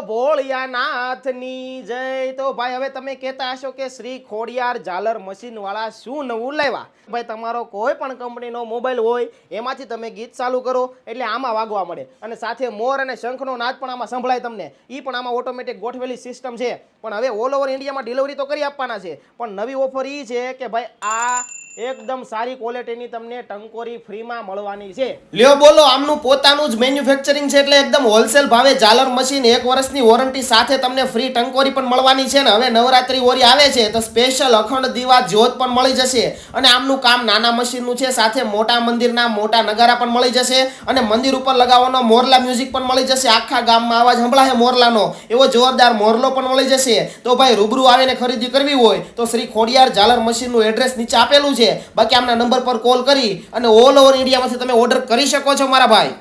ભોળિયાનાથની જય. તો ભાઈ, હવે તમે કહેતા હશો કે શ્રી ખોડિયાર ઝાલર મશીન વાળા શું નવું લાવ્યા ભાઈ, તમારો કોઈ પણ કંપનીનો મોબાઈલ હોય, એમાંથી તમે ગીત ચાલુ કરો, એટલે આમાં વાગવા મળે. અને સાથે મોર અને શંખનો નાદ પણ આમાં સંભળાય તમને. એ પણ આમાં ઓટોમેટિક ગોઠવેલી સિસ્ટમ છે. પણ હવે ઓલ ઓવર ઇન્ડિયામાં ડિલિવરી તો કરી આપવાના છે. પણ નવી ઓફર એ છે કે ભાઈ, આ એકદમ સારી ક્વોલિટીની તમને ટંકોરી ફ્રીમાં મળવાની છે. લ્યો બોલો, આમનું પોતાનું જ મેન્યુફેક્ચરિંગ છે એટલે એકદમ હોલસેલ ભાવે ઝાલર મશીન એક વર્ષની વોરંટી સાથે તમને ફ્રી ટંકોરી પણ મળવાની છે ને. હવે નવરાત્રી ઓરી આવે છે તો સ્પેશિયલ અખંડ દીવા જ્યોત પણ મળી જશે અને આમનું કામ નાના મશીનનું છે, સાથે મોટા મંદિરના મોટા નગારા પણ મળી જશે અને મંદિર ઉપર લગાવવાનો મોરલા મ્યુઝિક પણ મળી જશે. આખા ગામમાં અવાજ સંભળાશે મોરલાનો. એવો જોરદાર મોરલો પણ મળી જશે. તો ભાઈ રૂબરૂ આવીને ખરીદી કરવી હોય તો શ્રી ખોડિયાર ઝાલર મશીનનું એડ્રેસ નીચે આપેલું છે. બાકી આમના નંબર પર કોલ કરી અને ઓલ ઓવર ઇન્ડિયામાંથી તમે ઓર્ડર કરી શકો છો મારા ભાઈ.